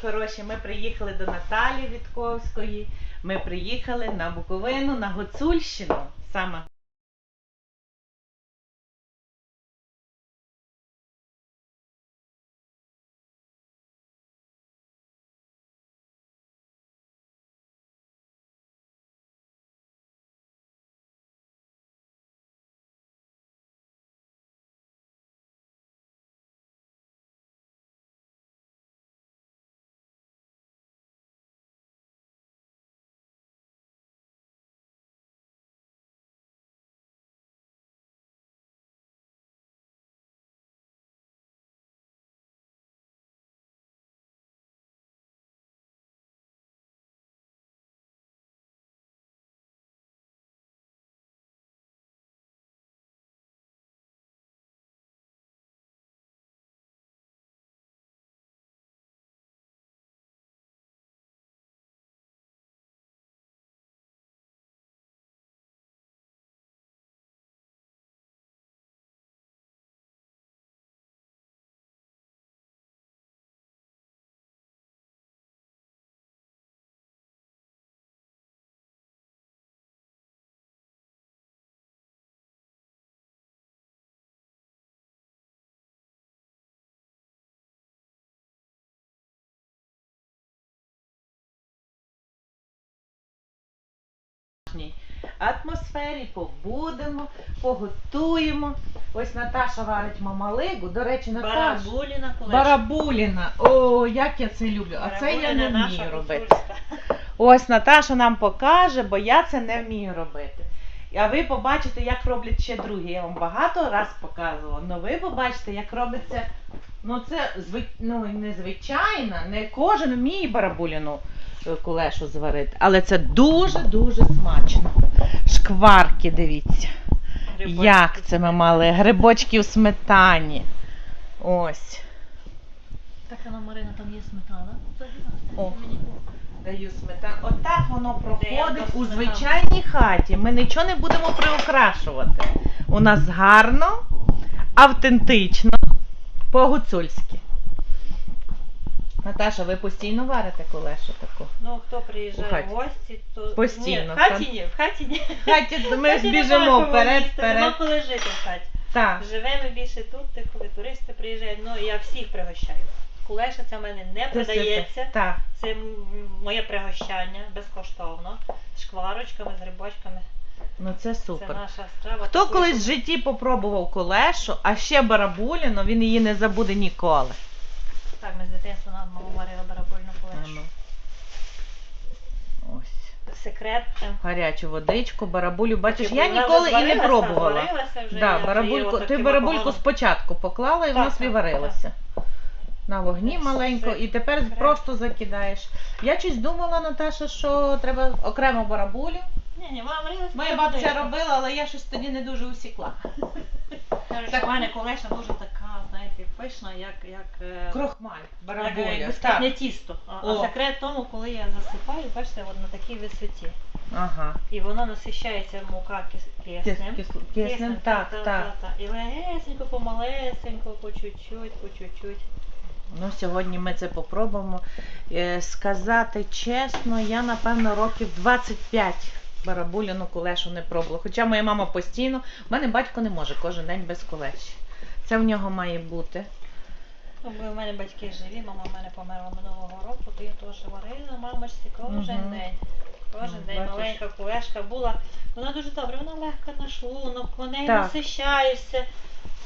хороші, ми приїхали до Наталі Вітковської. Ми приїхали на Буковину, на Гуцульщину. Саме атмосфері, побудемо, поготуємо. Ось Наташа варить мамалигу. До речі, Наташа. Барабуліна колишня. Барабуліна. О, як я це люблю. А це я не Барабуліна вмію наша робити. гуцульська. Ось Наташа нам покаже, бо я це не вмію робити. А ви побачите, як роблять ще другі. Я вам багато раз показувала. але ви побачите, як робиться. Ну це зви... ну, незвичайно, не кожен вміє барабуліну е, кулешу зварити. Але це дуже-дуже смачно. Шкварки, дивіться. Грибочки. Як це ми мали? Грибочки в сметані. Ось. Так, а Марина, там є сметана. О. Даю сметану. Отак воно проходить у звичайній хаті. Ми нічого не будемо приукрашувати. У нас гарно, автентично, по-гуцульськи. Наташа, ви постійно варите колешу таку? Ну, хто У приїжджає хаті. в гості, то Постійно, Ні, в хаті ні, в хаті ні. В хаті ми В хаті біжимо нема кому вперед, їсти, Нема вперед. коли жити в хаті. Так. Живемо більше тут, коли туристи приїжджають. Ну, я всіх пригощаю. Кулеша це в мене не Це продається. Так. Це м, моє пригощання безкоштовно. З шкварочками, з грибочками. Ну це Це наша страва. Хто Таку, колись в житті попробував колешу, а ще барабуліну, він її не забуде ніколи. Так, ми з дитинства нам мама варила барабольну А кулешу. ну. Ось. Секрет. е, Гарячу водичку, барабулю. Бачиш, я ніколи і не пробувала. вже, Да, барабульку, ти барабульку спочатку поклала і вона собі варилася. На вогні маленько, і тепер просто закидаєш. Я щось думала, Наташа, що треба окремо барабулю. Вона. Моя так бабця робила, але я щось тоді не дуже усікла. Так. в мене колеша дуже така, знаєте, пишна, як, як, е, Крохмаль, як, барабуля. як Так. безкатне тісто. А, а секрет тому, коли я засипаю, бачите, от на такій висоті. Ага. І воно насищається мука киснем. Кис- Киснем, так, та, так. та, та. І легесенько, помалесенько, по чуть-чуть, по чуть-чуть. Ну, сьогодні ми це попробуємо. Е, сказати чесно, я напевно років 25 барабуляну кулешу не пробувала. Хоча моя мама постійно, в мене батько не може кожен день без кулеші. Це в нього має бути. Ну, бо в мене батьки живі, мама в мене померла минулого року, то я теж варила мамочці кожен Мгм. день. Кожен Ну, день бачиш. маленька кулешка була. Вона дуже добра, вона легка на шлунок, по неї Так. насищаєшся.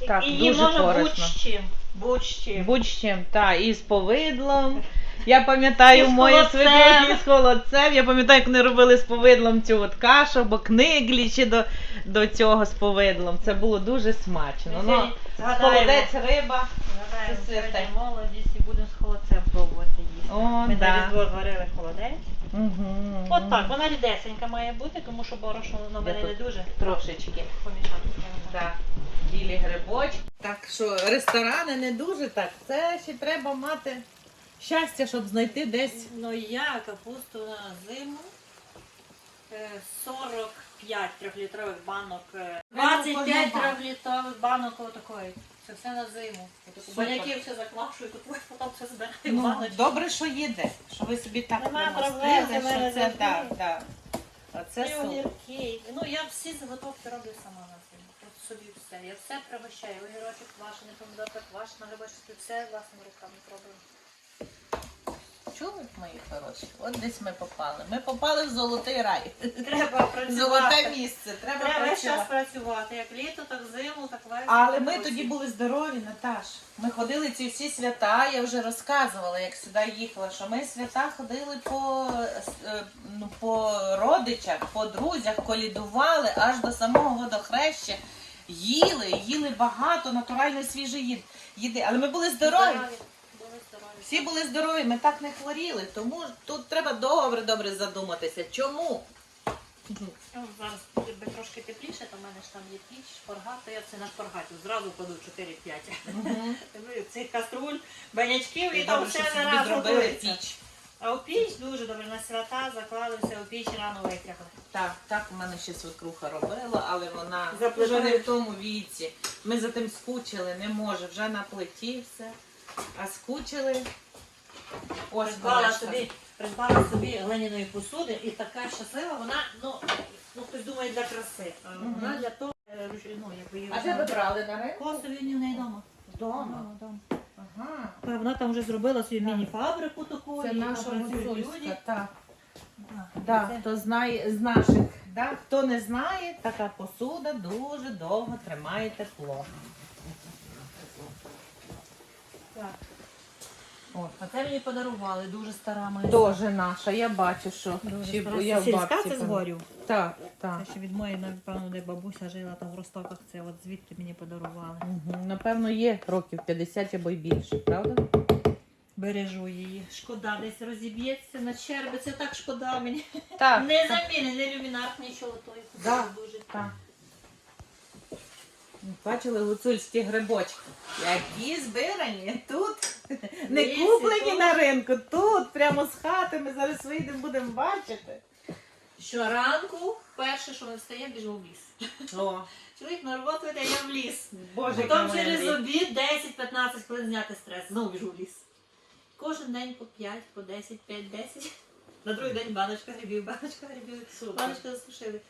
І- Так, і її дуже можна корисно. будь-чим. Будь-чим. Будь-чим, та, і з повидлом. Я пам'ятаю з мої холодцем. свекрухи з холодцем. Я пам'ятаю, як вони робили з повидлом цю от кашу, або книглі чи до, до цього з повидлом. Це було дуже смачно. Ми Ну, згадаємо- холодець, риба. згадаємо це сьогодні молодість і будемо з холодцем пробувати їсти. О, Ми да. на різдво зварили холодець. Угу. От так, вона рідесенька має бути, тому що борошно воно мене не тут дуже Трошечки. помішати. Так, білі грибочки. Так що ресторани не дуже так. Це ще треба мати щастя, щоб знайти десь. Ну я капусту на зиму е, 25 трьохлітрових банок. е, 25 трьохлітрових банок отакої. Це все на зиму. Баняки все заквашую, тут потім все збираю Ну, баночки. добре, що їде, що ви собі так Нема проблем, що це так, так. Оце І супер. огірки. Ну я всі заготовки роблю сама на зиму. От собі все. Я все пригощаю. Огірочок квашений, помідорка квашена, грибочки, все власними руками роблю. Чули, мої хороші? От десь ми попали. Ми попали в золотий рай. Треба Золоте працювати. місце. Треба Треба весь час працювати. працювати. Як літо, так зиму, так весну. Але ми осінь. тоді були здорові, Наташ. Ми ходили ці всі свята, я вже розказувала, як сюди їхала, що ми свята ходили по, е, ну, по родичах, по друзях, колідували аж до самого водохреща. Їли, їли багато натуральної свіжої їди. Але ми були здорові. Були здорові. Всі були здорові, ми так не хворіли. Тому тут треба добре-добре задуматися. Чому? Ну, зараз якби трошки тепліше, то в мене ж там є піч, шпаргат, то я все на шпаргаті зразу кладу 4-5. Мгм. Цих каструль, банячків і там все не раз готується. А у піч дуже добре на свята заклали все у піч рано витягли. Так, так у мене ще свекруха робила, але вона вже не в тому віці. Ми за тим скучили, не може, вже на плиті все. А скучили. Ось Придбала собі, придбала собі глиняної посуди і така щаслива, вона, ну, ну хтось думає для краси. А Мгм. Вона для того, е, ну, якби її А де ви брали на ринку? Косові в неї вдома. Вдома. Ага. Та Вона там вже зробила свою міні-фабрику таку. Це і наша там працюють гуцульська, люди. так. Да. Да, Це- хто знає з наших. Да? Хто не знає, така посуда дуже довго тримає тепло. Так. От. А це мені подарували, дуже стара моя. Дуже наша, я бачу, що Дуже чи я в Сільська бабці це пам'ятаю. згорів. Так, так. Це ще від моєї, напевно, де бабуся жила там в Ростоках, це от звідти мені подарували. Мгм. Напевно, є років 50 або й більше, правда? Бережу її. Шкода, десь розіб'ється на черби, це так шкода мені. Так. Не заміни, не люмінарк, нічого той. Да. Дуже. так. Бачили гуцульські грибочки. Які збирані тут. Не Лісі, куплені тут. на ринку, тут, прямо з хати. Ми зараз вийдемо, будемо бачити. Щоранку, перше, що ми встаємо, біжимо в ліс. О, Чоловік на роботу йде, я в ліс. Боже, Потім яка через обід 10-15 хвилин зняти стрес. Знову біжу в ліс. Кожен день по 5, по 10, 5-10. На другий день баночка грибів, баночка грибів, Супер. баночка засушили.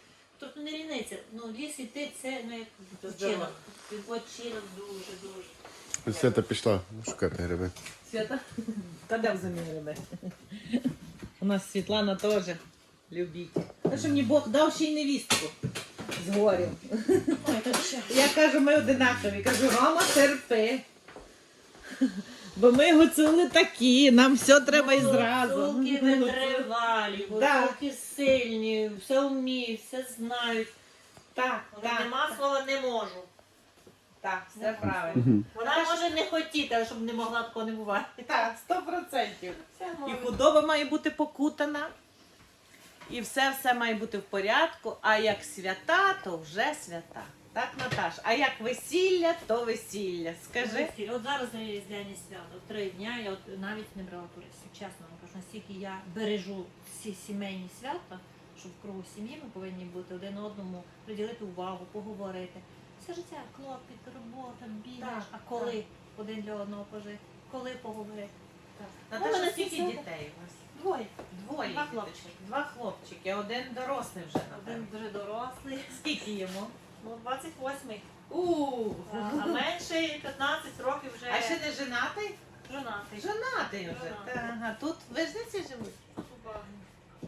Тобто не різниця. Ну, ліс іти це ну, як відпочинок. Відпочинок дуже, дуже. Свята пішла шукати гриби. Свята? Та де взамін риби? У нас Світлана теж любить. Та що мені Бог дав ще й невістку з горів. Я кажу, ми одинакові. Кажу, Рома, терпи. Бо ми гуцули такі, нам все треба і зразу. Гуцулки витривалі, Да. гуцулки сильні, все вміють, все знають. Так, так, нема слова не можу. так, все правильно. Вона може не хотіти, але щоб не могла такого не бувати. Так, сто процентів. І худоба має бути покутана, і все все має бути в порядку. А як свята, то вже свята. Так, Наташ? А як весілля, то весілля. Скажи. Весілля. От зараз різдвяні свято, три дня я от навіть не брала туристів. Чесно вам кажу, настільки я бережу всі сімейні свята, що в кругу сім'ї ми повинні бути один одному, приділити увагу, поговорити. Все життя, клопіт, робота, бігаєш. Так, А коли один для одного пожити? Коли поговорити? Наташа, мене скільки дітей у вас? Двоє. Двоє. Два хлопчики. Два хлопчики, один дорослий вже Один дуже дорослий, Скільки йому? Ну 28-й. У. А а менший 15 років вже А ще не женатий? жонатий. Женатий вже. Женатий. Та, Ага, тут Вижниці живуть. Увага.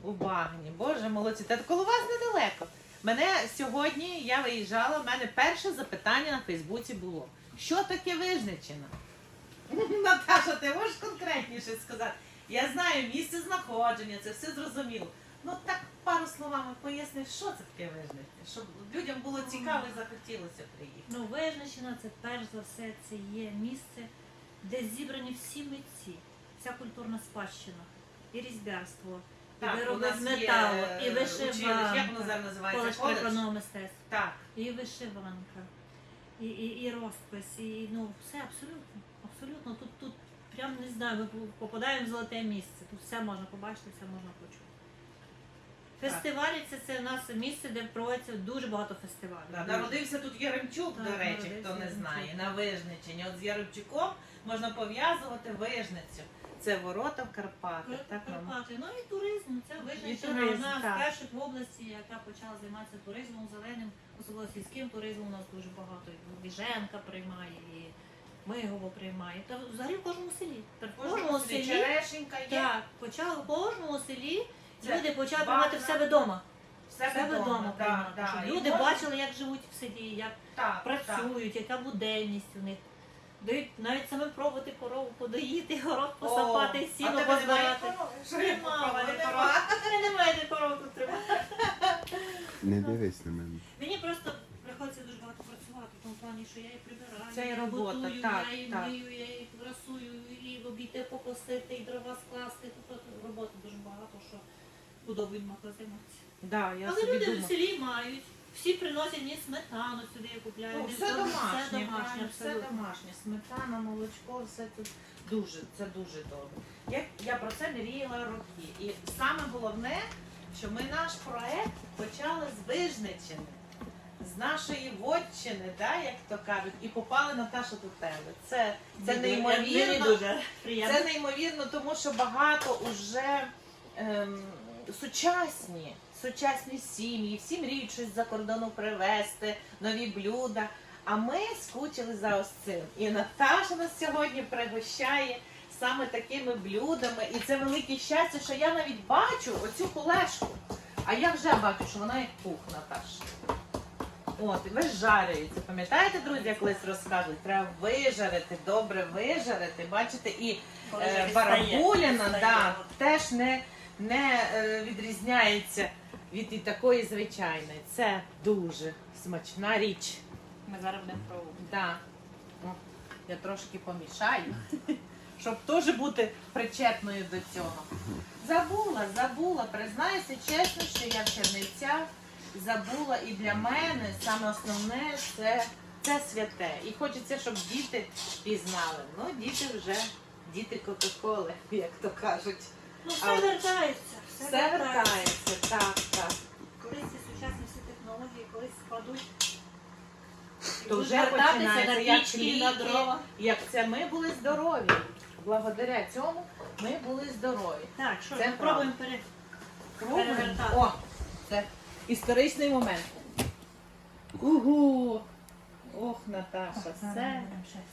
У Багні. Боже, молодці. Та коло вас недалеко. Мене сьогодні я виїжджала, в мене перше запитання на Фейсбуці було: що таке Вижничина? Наташа, ти можеш конкретніше сказати? Я знаю місце знаходження, це все зрозуміло. Ну так пару словами поясни, що це таке Вижниця, щоб людям було цікаво і захотілося приїхати. Ну, Вижничина це перш за все це є місце, де зібрані всі митці, вся культурна спадщина, і різьбярство, і Так, у вироби нас з є, металу, е, і училище, вишиванка. як воно зараз називається? Коледж Коледж? прикладного мистецтва. Так. І вишиванка, і, і, і розпис, і ну все абсолютно. Абсолютно. Тут, тут прям не знаю, ми попадаємо в золоте місце. Тут все можна побачити, все можна почути. Фестивалі це, це у нас місце, де проводиться дуже багато фестивалів. Да, народився тут Яремчук, Так, до речі, народився хто не Яремчук. знає, на Вижничині. От з Яремчуком можна пов'язувати вижницю. Це ворота в Карпати. Так, мама? Карпати. Ну і туризм. Це туризм, одна так. з перших в області, яка почала займатися туризмом, зеленим, особливо сільським туризмом. У нас дуже багато. І Біженка приймає, і Мигово приймає. Та взагалі в кожному селі. В кожному селі. Черешенька є. Так, почали в кожному селі. Це Люди почали приймати в себе вдома. В В себе вдома да, приймати. да. Щоб І люди можна- бачили, як живуть в селі, як так, так. працюють, яка буденність у них. Дають навіть самим пробувати корову подоїти, город посапати, сіно позбирати. корови? Мене немає де корову тут тримати. Не дивись на мене. Мені просто приходиться дуже багато працювати, в тому плані, що я і прибираю, Це і я і робота, готую, так, я і так. мию, я і красую, і обійти покосити, і дрова скласти. Тобто роботи дуже багато, що коли займатися. Да, я Але собі люди в думаю. селі мають. Всі приносять мені сметану сюди купляють. Ну, і все все домашнє, все домашнє, все абсолютно. домашнє. Сметана, молочко, все тут дуже, це дуже добре. Я, я про це мріяла роки. І саме головне, що ми наш проект почали з Вижничини, з нашої вотчини, да, як то кажуть, і попали Наташа до тебе. Це, це Мені неймовірно. дуже приємно. Це неймовірно, тому що багато уже ем, сучасні, сучасні сім'ї, всі мріють щось за кордону привезти, нові блюда. А ми скучили за ось цим. І Наташа нас сьогодні пригощає саме такими блюдами. І це велике щастя, що я навіть бачу оцю колешку. А я вже бачу, що вона як пух, Наташа. От, і вижарюється. Пам'ятаєте, друзі, я колись розказували? Треба вижарити, добре вижарити. Бачите, і е, барабуліна да, теж не, не е, відрізняється від і такої звичайної. Це дуже смачна річ. Ми зараз будемо пробувати. Да. О, я трошки помішаю, щоб теж бути причетною до цього. Забула, забула, признаюся чесно, що я в Чернівцях забула і для мене саме основне це, це святе. І хочеться, щоб діти пізнали. Ну, діти вже діти Кока-Коли, як то кажуть. Ну, все Але вертається. Все вертається, так, так. Колись ці сучасні всі технології, колись складуть. і То будуть вже вертатися починається на як пічки, на дрова. Як це ми були здорові. Благодаря цьому ми були здорові. Так, що Це ж. Пробуємо. Перевертати. О, це історичний момент. Угу. Ох, Наташа, все.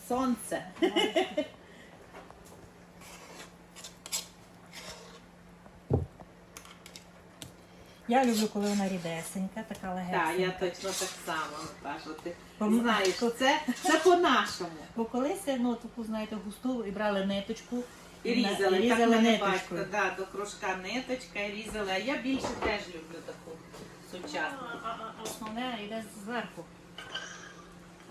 Сонце. Я люблю, коли вона рідесенька, така легесенька. Так, я точно так само, Наташа. Ти Пом- знаєш, це, це по-нашому. Бо колись, ну, таку, знаєте, густу і брали ниточку. І різали, і так різали мене ниточкою. батько, да, до кружка ниточка і різали. А я більше теж люблю таку сучасну. а, а- а основне йде зверху.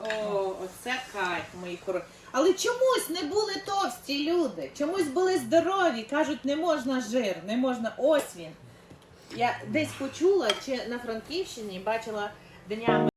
О, оце кайф, мої хороші. Але чомусь не були товсті люди, чомусь були здорові. Кажуть, не можна жир, не можна. Ось він. Я десь почула, чи на Франківщині бачила днями